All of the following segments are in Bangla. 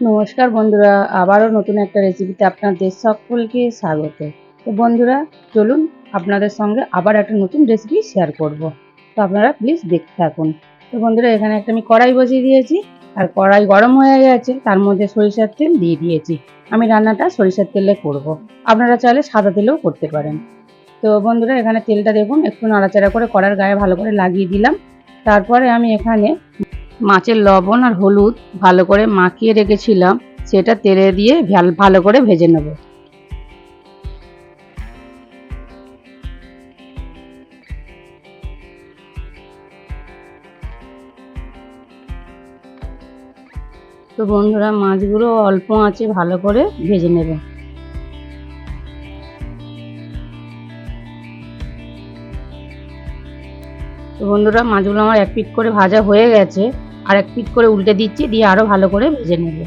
নমস্কার বন্ধুরা, আবারও নতুন একটা রেসিপিতে আপনাদের সকলকে স্বাগত। তো বন্ধুরা, চলুন আপনাদের সঙ্গে আবার একটা নতুন রেসিপি শেয়ার করব। তো আপনারা প্লিজ দেখতে থাকুন। তো বন্ধুরা, এখানে একটা আমি কড়াই বসিয়ে দিয়েছি। আর কড়াই গরম হয়ে গেছে, তার মধ্যে সরিষার তেল দিয়ে দিয়েছি। আমি রান্নাটা সরিষার তেলে করব। আপনারা চাইলে সাদা তেলেও করতে পারেন। তো বন্ধুরা, এখানে তেলটা দেখুন, একটু নাড়াচাড়া করে কড়ার গায়ে ভালো করে লাগিয়ে দিলাম। তারপরে আমি এখানে মাছের লবণ আর হলুদ ভালো করে মাখিয়ে রেখেছিলাম, সেটা তেলে দিয়ে ভালো করে ভেজে নেব। তো বন্ধুরা, মাছগুলো অল্প আঁচে ভালো করে ভেজে নেবে। তো বন্ধুরা, মাছগুলো আমার এক পিট করে ভাজা হয়ে গেছে। আর এক পিট করে উল্টে দিচ্ছি দিয়ে আরও ভালো করে ভেজে নেব।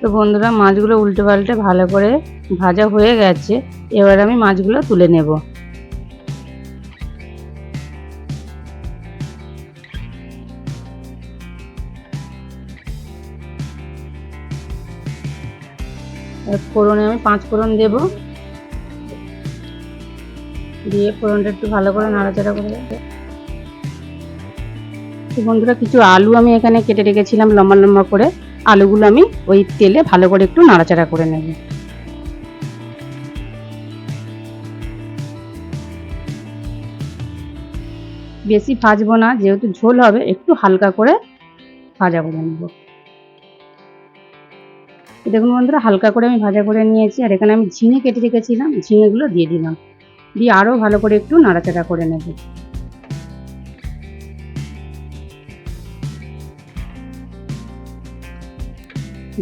তো বন্ধুরা মাছগুলো উল্টে পাল্টে ভালো করে ভাজা হয়ে গেছে। এবার আমি মাছগুলো তুলে নেব। ফোড়নে আমি পাঁচ ফোড়ন দেব। দিয়ে ফোড়নটা একটু ভালো করে নাড়াচাড়া করে। বন্ধুরা, কিছু আলু আমি এখানে কেটে রেখেছিলাম লম্বা লম্বা করে। আলুগুলো আমি ওই তেলে ভালো করে একটু নাড়াচাড়া করে নেব। বেশি ভাজবো না, যেহেতু ঝোল হবে, একটু হালকা করে ভাজা করে নেব। দেখুন বন্ধুরা, হালকা করে আমি ভাজা করে নিয়েছি, আর এখানে আমি ঝিঙে কেটে রেখেছিলাম, ঝিঙেগুলো দিয়ে দিলাম। দিয়ে আরও ভালো করে একটু নাড়াচাড়া করে নেব।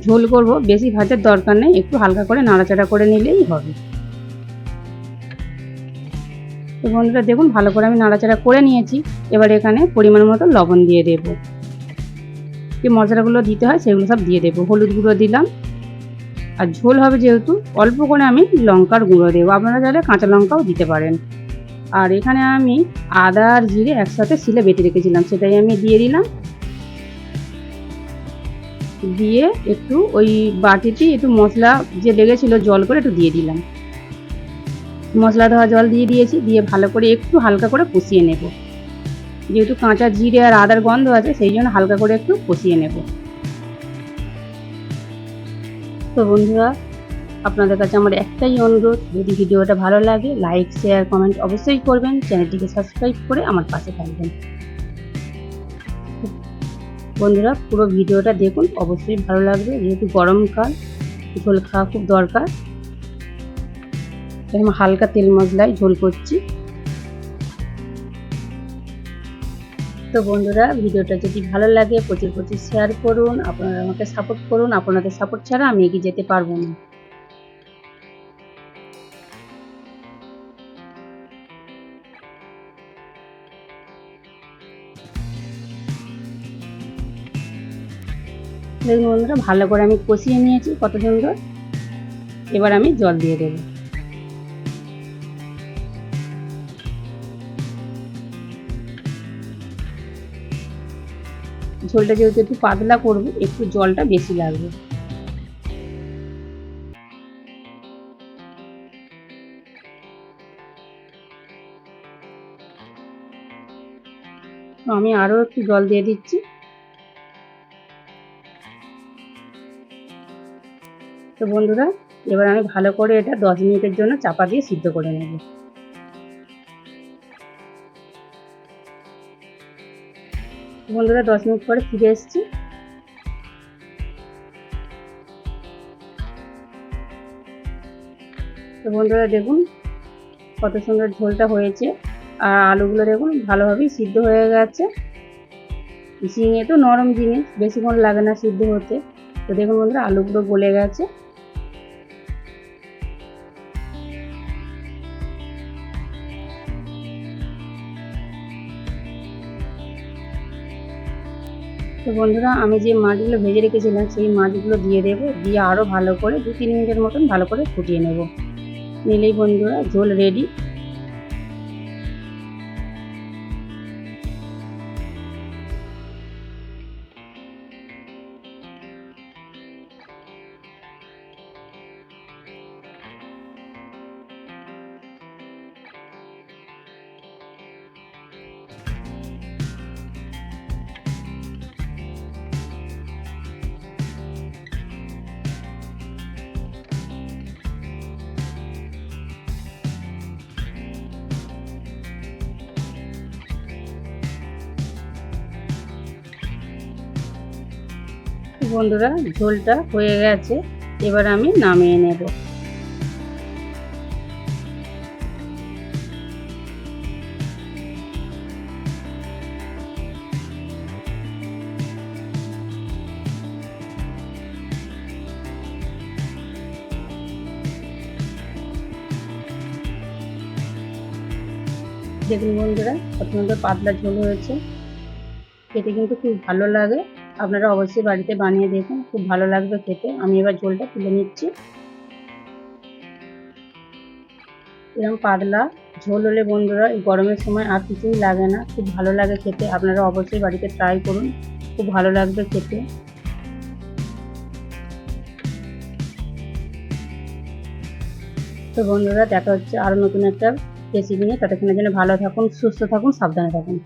ঝোল করব, বেশি ভাজার দরকার নেই, একটু হালকা করে নাড়াচাড়া করে নিলেই হবে। তো বন্ধুরা, দেখুন, ভালো করে আমি নাড়াচাড়া করে নিয়েছি। এবার এখানে পরিমাণ মতো লবণ দিয়ে দেবো। যে মশলাগুলো দিতে হয়, সেগুলো সব দিয়ে দেবো। হলুদ গুঁড়ো দিলাম। আর ঝোল হবে যেহেতু, অল্প করে আমি লঙ্কার গুঁড়ো দেবো। আপনারা চাইলে কাঁচা লঙ্কাও দিতে পারেন। আর এখানে আমি আদা আর জিরে একসাথে শিলে বেটে রেখেছিলাম। সেটাই আমি দিয়ে দিলাম। দিয়ে একটু ওই বাটিতে একটু মশলা যে লেগেছিল জল করে একটু দিয়ে দিলাম। মশলা ধোয়া জল দিয়ে দিয়েছি, দিয়ে ভালো করে একটু হালকা করে কষিয়ে নেব। যেহেতু কাঁচা জিরে আর আদার গন্ধ আছে, সেই জন্য হালকা করে একটু কষিয়ে নেব। তো বন্ধুরা, আপনাদের কাছে আমার একটাই অনুরোধ, যদি ভিডিওটা ভালো লাগে, লাইক, শেয়ার, কমেন্ট অবশ্যই করবেন। চ্যানেলটিকে সাবস্ক্রাইব করে আমার পাশে থাকবেন। বন্ধুরা, পুরো ভিডিওটা দেখুন। অবশ্যই ভালো লাগবে, যেহেতু গরমকাল ঝোল খাওয়া খুব দরকার। এরকম হালকা তেল মশলায় ঝোল করছি। তো বন্ধুরা, ভিডিওটা যদি ভালো লাগে, প্রচুর প্রচুর শেয়ার করুন। আপনারা আমাকে সাপোর্ট করুন। আপনাদের সাপোর্ট ছাড়া আমি এগিয়ে যেতে পারব না। দেখুন বন্ধুরা, ভালো করে আমি কষিয়ে নিয়েছি কত সুন্দর। এবার আমি জল দিয়ে দেবো। ঝোলটা যেহেতু একটু পাতলা করব, একটু জলটা বেশি লাগবে। আমি আরও একটু জল দিয়ে দিচ্ছি। তো বন্ধুরা, এবার আমি ভালো করে এটা দশ মিনিটের জন্য চাপা দিয়ে সিদ্ধ করে নেব। বন্ধুরা, দশ মিনিট পরে ফিরে এসেছি। তো বন্ধুরা, দেখুন কত সুন্দর ঝোলটা হয়েছে। আর আলুগুলো দেখুন ভালোভাবেই সিদ্ধ হয়ে গেছে। ঝিঙে তো নরম জিনিস বেশিক্ষণ লাগে না সিদ্ধ হতে। তো দেখুন বন্ধুরা আলুগুলো গলে গেছে। তো বন্ধুরা, আমি যে মাছগুলো ভেজে রেখেছিলাম, সেই মাছগুলো দিয়ে দেবো। দিয়ে আরও ভালো করে দু তিন মিনিটের মতন ভালো করে ফুটিয়ে নেব। নিলেই বন্ধুরা ঝোল রেডি বন্ধুরা, ঝোলটা হয়ে গেছে। এবার আমি নামিয়ে নেব। দেখুন বন্ধুরা অত্যন্ত পাতলা ঝোল হয়েছে। খেতে কিন্তু খুব ভালো লাগে। আপনারা অবশ্যই বাড়িতে বানিয়ে দেখুন, খুব ভালো লাগবে খেতে। আমি এবার ঝোলটা তুলে নিচ্ছি। এরকম পাতলা ঝোল হলে বন্ধুরা, এই গরমের সময় আর কিছুই লাগে না, খুব ভালো লাগে খেতে। আপনারা অবশ্যই বাড়িতে ট্রাই করুন, খুব ভালো লাগবে খেতে। তো বন্ধুরা, দেখা হচ্ছে আরও নতুন একটা রেসিপি নিয়ে। ততক্ষণের জন্য ভালো থাকুন, সুস্থ থাকুন, সাবধানে থাকুন।